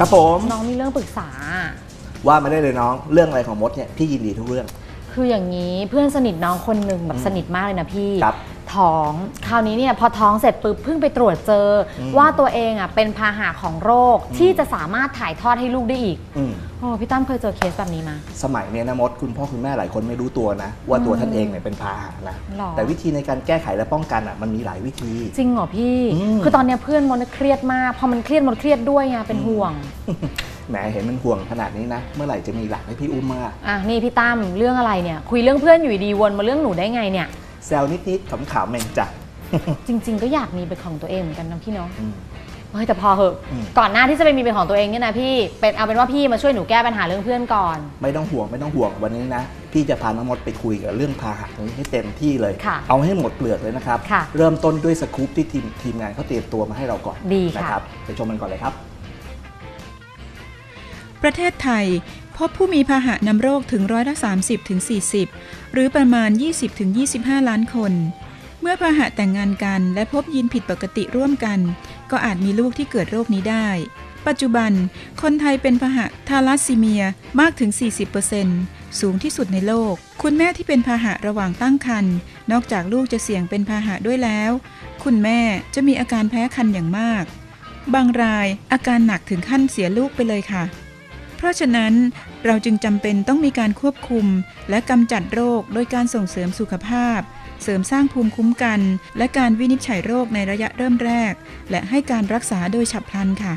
ครับผม น้องมีเรื่องปรึกษา ว่ามาได้เลยน้องเรื่องอะไรของมดเนี่ยพี่ยินดีทุกเรื่อง คืออย่างนี้เพื่อนสนิทน้องคนหนึ่งแบบอืมสนิทมากเลยนะพี่ ครับ ท้องคราวนี้เนี่ยพอท้องเสร็จปุ๊บเพิ่งไปตรวจเจออมว่าตัวเองอะเป็นพาหะของโรคที่จะสามารถถ่ายทอดให้ลูกได้อีกอืม โอ้พี่ตั้มเคยเจอเคสแบบนี้มา สมัยเนี้ยนะมดคุณพ่อคุณแม่หลายคนไม่รู้ตัวนะ ว่าตัวอืมท่านเองเนี่ยเป็นพาหะนะ หรอ แต่วิธีในการแก้ไขและป้องกันอะมันมีหลายวิธี จริงเหรอพี่ อืม คือตอนเนี้ยเพื่อนมดเครียดมาก พอมันเครียดมดเครียดด้วยไงเป็นห่วง แหมเห็นมันห่วงขนาดนี้นะ เมื่อไหร่จะมีหลักให้พี่อุ้มมาอะนี่พี่ตั้มเรื่องอะไรเนี่ย คุยเรื่องเพื่อนอยู่ดีๆวนมาเรื่องหนูได้ไงเนี่ย แซวนิดๆขำๆเองจ้ะจริง ๆ ก็อยากมีเป็นของตัวเองเหมือนกันนะพี่เนาะอืม เฮ้ยแต่พอเหอะ อืม ก่อนหน้าที่จะไปมีเป็นของตัวเองเนี่ยนะพี่เป็นเอาเป็นว่าพี่มาช่วยหนูแก้ปัญหาเรื่องเพื่อนก่อน ไม่ต้องห่วงไม่ต้องห่วงวันนี้นะพี่จะพาน้องมดไปคุยกับเรื่องพาหะนี้ให้เต็มที่เลย ค่ะเอาให้หมดเปลือกเลยนะครับ ค่ะเริ่มต้นด้วยสกู๊ปที่ทีมทีมงานเขาเตรียมตัวมาให้เราก่อนดีค่ะ นะครับไปชมมันก่อนเลยครับ ประเทศไทย พบผู้มีพาหะนำโรคถึงร้อยละ30ถึง40 หรือประมาณ 20-25 ล้านคน เมื่อพาหะแต่งงานกันและพบยีนผิดปกติร่วมกัน ก็อาจมีลูกที่เกิดโรคนี้ได้ ปัจจุบัน คนไทยเป็นพาหะทาลัสซีเมียมากถึง 40%สูงที่สุดในโลก คุณแม่ที่เป็นพาหะระหว่างตั้งครรภ์นอกจากลูกจะเสี่ยงเป็นพาหะด้วยแล้ว คุณแม่จะมีอาการแพ้คันอย่างมาก บางรายอาการหนักถึงขั้นเสียลูกไปเลยค่ะ เพราะฉะนั้นเราจึงจำเป็นต้องมีการควบคุม และกำจัดโรคโดยการส่งเสริมสุขภาพ เสริมสร้างภูมิคุ้มกัน และการวินิจฉัยโรคในระยะเริ่มแรก และให้การรักษาโดยฉับพลันค่ะ